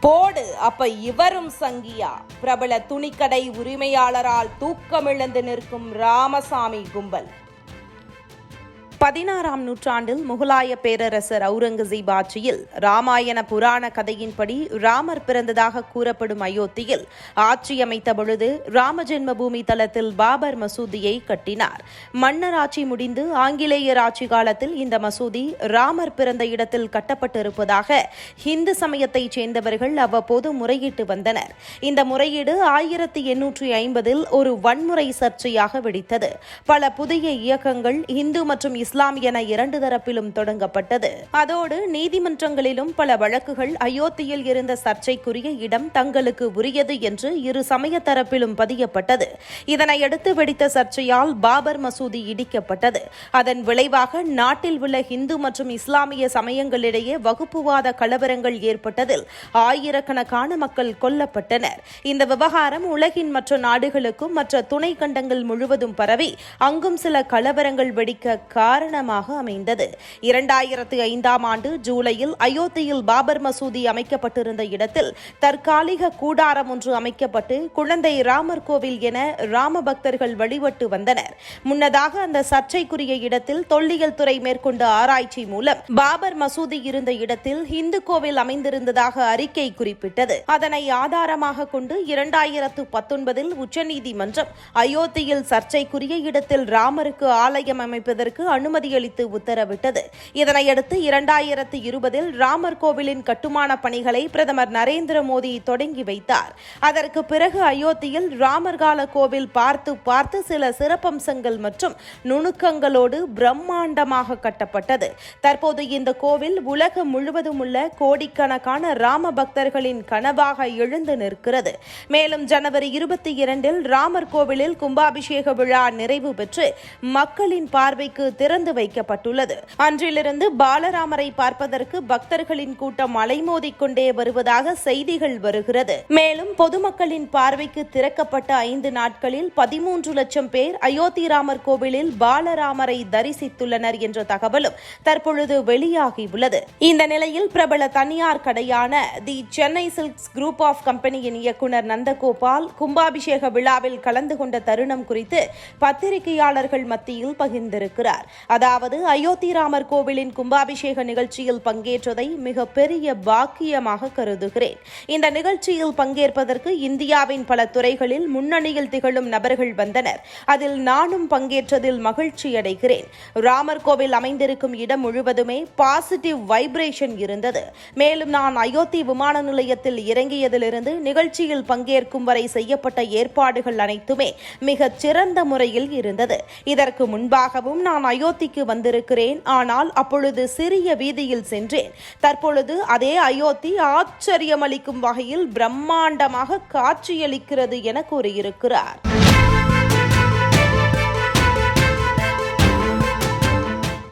போடு அப்ப இவரும் சங்கியா. பிரபல துணிக்கடை உரிமையாளரால் தூக்கமிழந்து நிற்கும் ராமசாமி கும்பல். பதினாறாம் நூற்றாண்டில் முகலாய பேரரசர் அவுரங்கசீப் ஆட்சியில் ராமாயண புராண கதையின்படி ராமர் பிறந்ததாக கூறப்படும் அயோத்தியில் ஆட்சி அமைத்த பொழுது ராம ஜென்மபூமி தளத்தில் பாபர் மசூதியை கட்டினார். மன்னர் ஆட்சி முடிந்து ஆங்கிலேயர் ஆட்சி காலத்தில் இந்த மசூதி ராமர் பிறந்த இடத்தில் கட்டப்பட்டிருப்பதாக இந்து சமயத்தைச் சேர்ந்தவர்கள் அவ்வப்போது முறையிட்டு வந்தனர். இந்த முறையீடு ஆயிரத்தி எண்ணூற்றி ஐம்பதில் ஒரு வன்முறை சர்ச்சையாக வெடித்தது. பல புதிய இயக்கங்கள் இந்து மற்றும் இஸ்லாம் என இரண்டு தரப்பிலும் தொடங்கப்பட்டது. அதோடு நீதிமன்றங்களிலும் பல வழக்குகள் அயோத்தியில் இருந்த சர்ச்சைக்குரிய இடம் தங்களுக்கு உரியது என்று இரு சமய தரப்பிலும் பதியப்பட்டது. இதனையடுத்து வெடித்த சர்ச்சையால் பாபர் மசூதி இடிக்கப்பட்டது. அதன் விளைவாக நாட்டில் உள்ள இந்து மற்றும் இஸ்லாமிய சமயங்களிடையே வகுப்புவாத கலவரங்கள் ஏற்பட்டதில் ஆயிரக்கணக்கான மக்கள் கொல்லப்பட்டனர். இந்த விவகாரம் உலகின் மற்ற நாடுகளுக்கும் மற்ற துணை கண்டங்கள் முழுவதும் பரவி அங்கும் சில கலவரங்கள் வெடிக்க காரணமாக அமைந்தது. இரண்டாயிரத்து ஐந்தாம் ஆண்டு ஜூலையில் அயோத்தியில் பாபர் மசூதி அமைக்கப்பட்டிருந்த இடத்தில் தற்காலிக கூடாரம் ஒன்று அமைக்கப்பட்டு குழந்தை ராமர் கோவில் என ராம பக்தர்கள் வழிபட்டு வந்தனர். முன்னதாக அந்த சர்ச்சைக்குரிய இடத்தில் தொல்லியல் துறை மேற்கொண்ட ஆராய்ச்சி மூலம் பாபர் மசூதி இருந்த இடத்தில் இந்து கோவில் அமைந்திருந்ததாக அறிக்கை குறிப்பிட்டது. அதனை ஆதாரமாக கொண்டு இரண்டாயிரத்து பத்தொன்பதில் உச்சநீதிமன்றம் அயோத்தியில் சர்ச்சைக்குரிய இடத்தில் ராமருக்கு ஆலயம் அமைப்பதற்கு அனுமதி அனுமதியளித்து உத்தரவிட்டது. இதனையடுத்து இரண்டாயிரத்து இருபதில் ராமர் கோவிலின் கட்டுமான பணிகளை பிரதமர் நரேந்திர மோடி தொடங்கி வைத்தார். அதற்கு பிறகு அயோத்தியில் ராமர் கால கோவில் பார்த்து பார்த்து சில சிறப்பம்சங்கள் மற்றும் நுணுக்கங்களோடு பிரம்மாண்டமாக கட்டப்பட்டது. தற்போது இந்த கோவில் உலகம் முழுவதும் உள்ள கோடிக்கணக்கான ராம பக்தர்களின் கனவாக எழுந்து நிற்கிறது. மேலும் ஜனவரி இருபத்தி இரண்டில் ராமர் கோவிலில் கும்பாபிஷேக விழா நிறைவு பெற்று மக்களின் பார்வைக்கு திறந்து திறந்து வைக்கப்பட்டுள்ளது. அன்றிலிருந்து பாலராமரை பார்ப்பதற்கு பக்தர்களின் கூட்டம் அலைமோதிக்கொண்டே வருவதாக செய்திகள் வருகிறது. மேலும் பொதுமக்களின் பார்வைக்கு திறக்கப்பட்ட ஐந்து நாட்களில் பதிமூன்று லட்சம் பேர் அயோத்தி ராமர் கோவிலில் பாலராமரை தரிசித்துள்ளனர் என்ற தகவலும் தற்பொழுது வெளியாகியுள்ளது. இந்த நிலையில் பிரபல தனியார் கடையான the Chennai Silks group of கம்பெனியின் இயக்குநர் நந்தகோபால் கும்பாபிஷேக விழாவில் கலந்து கொண்ட தருணம் குறித்து பத்திரிகையாளர்கள் மத்தியில் பகிர்ந்திருக்கிறார். அதாவது அயோத்தி ராமர் கோவிலின் கும்பாபிஷேக நிகழ்ச்சியில் பங்கேற்றதை மிக பெரிய பாக்கியமாக கருதுகிறேன். இந்த நிகழ்ச்சியில் பங்கேற்பதற்கு இந்தியாவின் பல துறைகளில் முன்னணியில் திகழும் நபர்கள் வந்தனர். அதில் நானும் பங்கேற்றதில் மகிழ்ச்சி அடைகிறேன். ராமர் கோவில் அமைந்திருக்கும் இடம் முழுவதுமே பாசிட்டிவ் வைப்ரேஷன் இருந்தது. மேலும் நான் அயோத்தி விமான நிலையத்தில் இறங்கியதிலிருந்து நிகழ்ச்சியில் பங்கேற்கும் வரை செய்யப்பட்ட ஏற்பாடுகள் அனைத்துமே மிகச் சிறந்த முறையில் இருந்தது. இதற்கு முன்பாகவும் நான் அயோத்திக்கு வந்திருக்கிறேன். ஆனால் அப்பொழுது சிறிய வீதியில் சென்றேன். தற்பொழுது அதே அயோத்தி ஆச்சரியமளிக்கும் வகையில் பிரம்மாண்டமாக காட்சியளிக்கிறது என கூறியிருக்கிறார்.